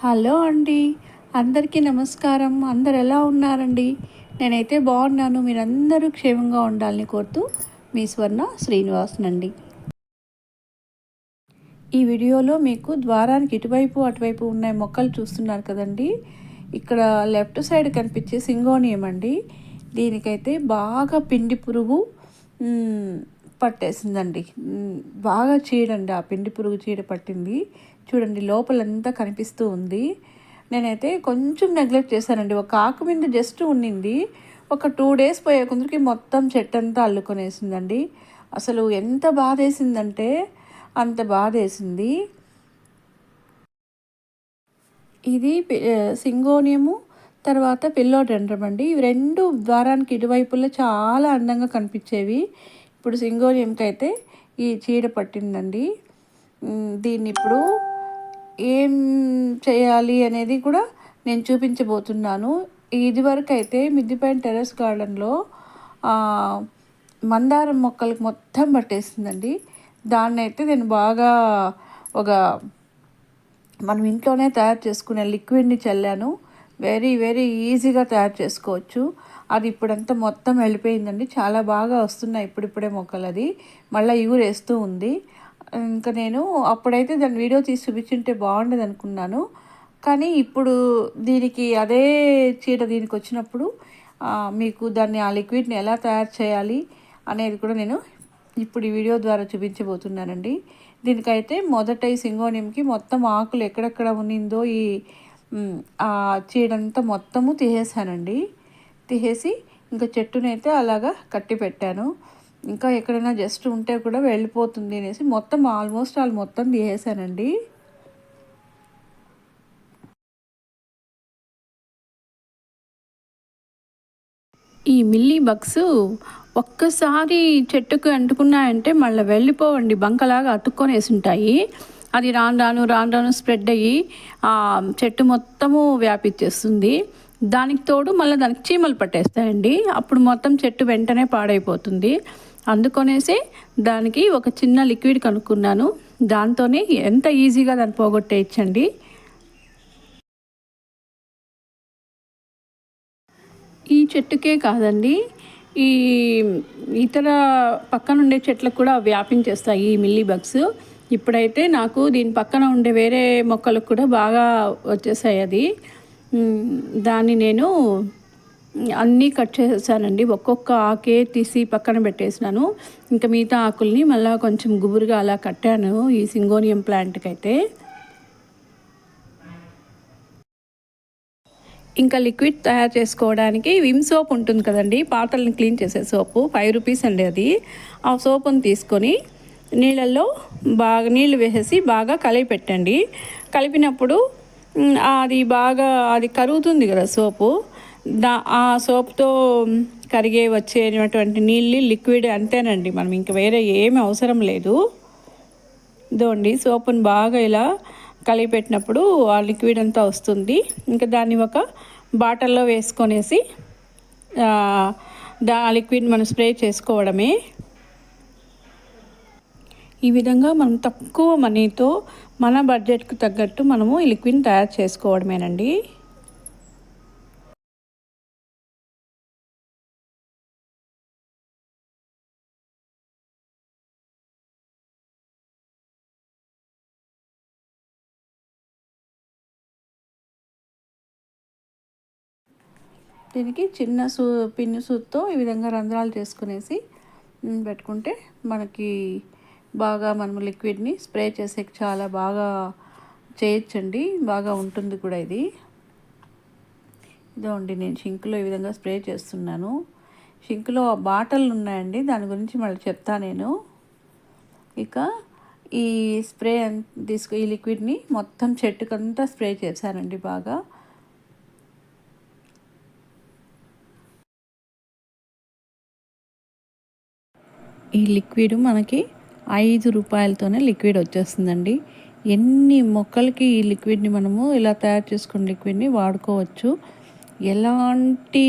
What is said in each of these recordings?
Hello అండి. అందరికీ నమస్కారం. అందరు ఎలా ఉన్నారండి? నేనైతే బాగున్నాను. మీరందరూ క్షేమంగా ఉండాలని కోరుతూ మీ స్వర్ణ శ్రీనివాసనండి ఈ వీడియోలో మీకు ద్వారానికి ఇటువైపు అటువైపు ఉన్న మొక్కలు చూస్తున్నారు కదండి. ఇక్కడ లెఫ్ట్ సైడ్ కనిపించే సింగోనియం అండి. దీనికైతే బాగా పిండి పురుగు పట్టేసిందండి. బాగా చీడండి. ఆ పిండి పురుగు చీడ పట్టింది. చూడండి లోపలంతా కనిపిస్తూ ఉంది. నేనైతే కొంచెం నెగ్లెక్ట్ చేశానండి. ఒక ఆకు మీద జస్ట్ ఉండింది ఒక టూ డేస్ పోయే కొందరికి మొత్తం చెట్టు అంతా అల్లుకొనేసిందండి. అసలు ఎంత బాధ వేసిందంటే అంత బాధ వేసింది ఇది సింగోనియము తర్వాత పిల్లోటెండ్రం అండి ఇవి రెండు ద్వారానికి ఇటువైపులో చాలా అందంగా కనిపించేవి. ఇప్పుడు సింగోనియంకి అయితే ఈ చీడ పట్టిందండి. దీన్ని ఇప్పుడు ఏం చేయాలి అనేది కూడా నేను చూపించబోతున్నాను. ఇదివరకు అయితే మిద్దిపైన టెర్రస్ గార్డెన్లో మందారం మొక్కలకు మొత్తం పట్టేసిందండి. దాన్ని అయితే నేను బాగా ఒక మనం ఇంట్లోనే తయారు చేసుకునే లిక్విడ్ని చల్లాను. వెరీ వెరీ ఈజీగా తయారు చేసుకోవచ్చు. అది ఇప్పుడంతా మొత్తం వెళ్ళిపోయిందండి. చాలా బాగా వస్తున్నాయి ఇప్పుడిప్పుడే మొక్కలు అది. మళ్ళీ ఊరేస్తూ ఉంది. ఇంకా నేను అప్పుడైతే దాని వీడియో తీసి చూపించుంటే బాగుండేది అనుకున్నాను. కానీ ఇప్పుడు దీనికి అదే చీట దీనికి వచ్చినప్పుడు మీకు దాన్ని ఆ లిక్విడ్ని ఎలా తయారు చేయాలి అనేది కూడా నేను ఇప్పుడు ఈ వీడియో ద్వారా చూపించబోతున్నానండి. దీనికైతే మొదట ఈ సింగోనియంకి మొత్తం ఆకులు ఎక్కడెక్కడ ఉన్నిందో ఈ ఆ చీడంతా మొత్తము తీసేసానండి తీసేసి ఇంకా చెట్టునైతే అలాగా కట్టి పెట్టాను. ఇంకా ఎక్కడైనా జస్ట్ ఉంటే కూడా వెళ్ళిపోతుంది అనేసి మొత్తం ఆల్మోస్ట్ వాళ్ళు మొత్తం తీసేసానండి. ఈ మిల్లీ బగ్స్ ఒక్కసారి చెట్టుకు అంటుకున్నాయంటే మళ్ళీ వెళ్ళిపోవండి. బంకలాగా అతుక్కొనేసి ఉంటాయి అది రాను రాను రాను రాను స్ప్రెడ్ అయ్యి చెట్టు మొత్తము వ్యాపించేస్తుంది. దానికి తోడు మళ్ళీ దానికి చీమలు పట్టేస్తాయండి. అప్పుడు మొత్తం చెట్టు వెంటనే పాడైపోతుంది. అందుకొనేసి దానికి ఒక చిన్న లిక్విడ్ కనుక్కున్నాను. దాంతోనే ఎంత ఈజీగా దాన్ని పోగొట్టేయచ్చండి. ఈ చెట్టుకే కాదండి ఈ ఇతర పక్కన ఉండే చెట్లకు కూడా వ్యాపించేస్తాయి ఈ మిల్లీ బగ్స్. ఇప్పుడైతే నాకు దీని పక్కన ఉండే వేరే మొక్కలకు కూడా బాగా వచ్చేసాయి అది. దాన్ని నేను అన్నీ కట్ చేసేసానండి ఒక్కొక్క ఆకే తీసి పక్కన పెట్టేసినాను. ఇంకా మిగతా ఆకుల్ని మళ్ళీ కొంచెం గుబురుగా అలా కట్టాను ఈ సింగోనియం ప్లాంట్కి అయితే ఇంకా లిక్విడ్ తయారు చేసుకోవడానికి విమ్ సోప్ ఉంటుంది కదండి. పాత్రలను క్లీన్ చేసే సోపు ఫైవ్ రూపీస్ అండి అది. ఆ సోపును తీసుకొని నీళ్ళల్లో బాగా నీళ్ళు వేసేసి బాగా కలిపి పెట్టండి. కలిపినప్పుడు అది బాగా అది కరుగుతుంది కదా సోపు. దా ఆ సోప్తో కరిగే వచ్చేటువంటి నీళ్ళు లిక్విడ్ అంతేనండి. మనం ఇంక వేరే ఏమి అవసరం లేదు. దోండి సోపును బాగా ఇలా కలిపెట్టినప్పుడు ఆ లిక్విడ్ అంతా వస్తుంది. ఇంకా దాన్ని ఒక బాటిల్లో వేసుకొనేసి దా లిక్విడ్ మనం స్ప్రే చేసుకోవడమే. ఈ విధంగా మనం తక్కువ మనీతో మన బడ్జెట్కు తగ్గట్టు మనము ఈ లిక్విడ్ని తయారు చేసుకోవడమేనండి. దీనికి చిన్న సూ పిన్ను సూత్తో ఈ విధంగా రంధ్రాలు చేసుకునేసి పెట్టుకుంటే మనకి బాగా మనం లిక్విడ్ని స్ప్రే చేసే చాలా బాగా చేయొచ్చండి. బాగా ఉంటుంది కూడా ఇది. ఇదో నేను షింక్లో ఈ విధంగా స్ప్రే చేస్తున్నాను. షింక్లో బాటలు ఉన్నాయండి దాని గురించి మళ్ళీ చెప్తా నేను. ఇక ఈ స్ప్రే తీసుకు ఈ లిక్విడ్ని మొత్తం చెట్టుకంతా స్ప్రే చేశానండి బాగా. ఈ లిక్విడ్ మనకి ఐదు రూపాయలతోనే లిక్విడ్ వచ్చేస్తుందండి. ఎన్ని మొక్కలకి ఈ లిక్విడ్ని మనము ఇలా తయారు చేసుకున్న లిక్విడ్ని వాడుకోవచ్చు. ఎలాంటి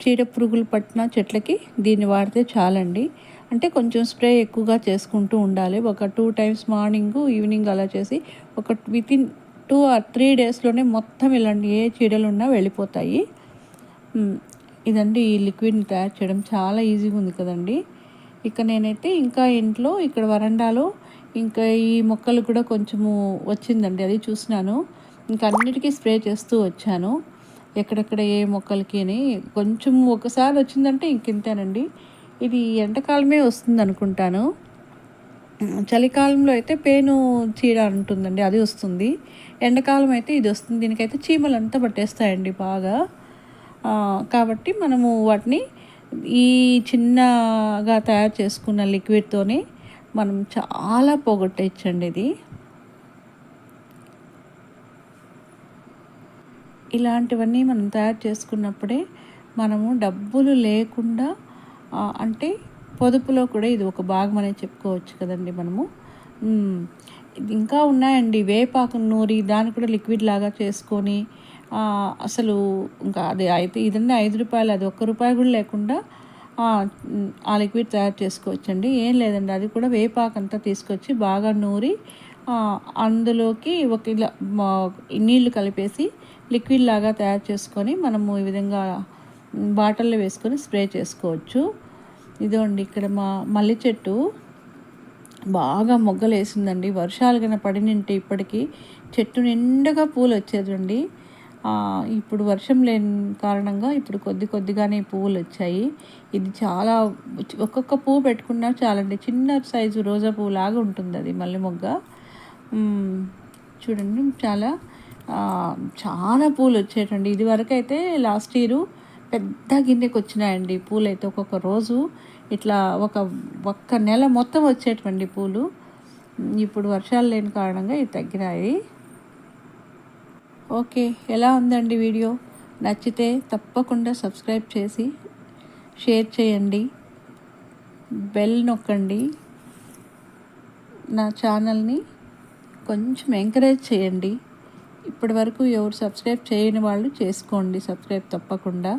చీడ పురుగులు పట్టిన చెట్లకి దీన్ని వాడితే చాలండి. అంటే కొంచెం స్ప్రే ఎక్కువగా చేసుకుంటూ ఉండాలి. ఒక టూ టైమ్స్ మార్నింగ్ ఈవినింగ్ అలా చేసి ఒక వితిన్ టూ ఆర్ త్రీ డేస్లోనే మొత్తం ఇలాంటి ఏ చీడలు ఉన్నా వెళ్ళిపోతాయి ఇదండి ఈ లిక్విడ్ని తయారు చేయడం చాలా ఈజీగా ఉంది కదండి. ఇక నేనైతే ఇంకా ఇంట్లో ఇక్కడ వరండాలో ఇంకా ఈ మొక్కలు కూడా కొంచెము వచ్చిందండి అది చూసినాను. ఇంకా అన్నిటికీ స్ప్రే చేస్తూ వచ్చాను. ఎక్కడెక్కడ ఏ మొక్కలకి అని కొంచెం ఒకసారి వచ్చిందంటే ఇంకింతేనండి ఇది ఎండాకాలమే వస్తుంది అనుకుంటాను చలికాలంలో అయితే పేను చీడ ఉంటుందండి అది వస్తుంది. ఎండాకాలం అయితే ఇది వస్తుంది. దీనికైతే చీమలు అంతా పట్టేస్తాయండి బాగా. కాబట్టి మనము వాటిని ఈ చిన్నగా తయారు చేసుకున్న లిక్విడ్తోనే మనం చాలా పోగొట్టేయచ్చండి ఇది. ఇలాంటివన్నీ మనం తయారు చేసుకున్నప్పుడే మనము డబ్బులు లేకుండా అంటే పొదుపులో కూడా ఇది ఒక భాగం అనేది చెప్పుకోవచ్చు కదండి మనము. ఇంకా ఉన్నాయండి. వేపాకు నూరి దాన్ని కూడా లిక్విడ్ లాగా చేసుకొని అసలు ఇంకా అది అయితే ఇదండి ఐదు రూపాయలు అది ఒక్క రూపాయి కూడా లేకుండా ఆ, లిక్విడ్ తయారు చేసుకోవచ్చండి. ఏం లేదండి అది కూడా వేపాకు అంతా తీసుకొచ్చి బాగా నూరి అందులోకి ఒక ఇలా నీళ్ళు కలిపేసి లిక్విడ్ లాగా తయారు చేసుకొని మనము ఈ విధంగా బాటిల్లో వేసుకొని స్ప్రే చేసుకోవచ్చు. ఇదిగోండి ఇక్కడ మా మల్లి చెట్టు బాగా మొగ్గలు వేసిందండి వర్షాలు కన్నా పడినంటే ఇప్పటికీ చెట్టు నిండుగా పూలు వచ్చేదండి ఇప్పుడు వర్షం లేని కారణంగా ఇప్పుడు కొద్ది కొద్దిగానే పువ్వులు వచ్చాయి. ఇది చాలా ఒక్కొక్క పువ్వు పెట్టుకున్నా చాలండి. చిన్న సైజు రోజా పువ్వు లాగా ఉంటుంది అది మల్లె మొగ్గ. చూడండి చాలా చాలా పూలు వచ్చేటండి. ఇది వరకు అయితే లాస్ట్ ఇయర్ పెద్ద గిన్నెకి వచ్చినాయండి పూలు అయితే ఒక్కొక్క రోజు. ఇట్లా ఒక ఒక్క నెల మొత్తం వచ్చేటువంటి పూలు ఇప్పుడు వర్షాలు లేని కారణంగా ఇవి తగ్గినాయి. ఓకే ఎలా ఉందండి వీడియో? నచ్చితే తప్పకుండా సబ్స్క్రైబ్ చేసి షేర్ చేయండి. బెల్ నొక్కండి. నా ఛానల్ని కొంచెం ఎంకరేజ్ చేయండి. ఇప్పటి వరకు ఎవరు సబ్స్క్రైబ్ చేయని వాళ్ళు చేసుకోండి సబ్స్క్రైబ్ తప్పకుండా.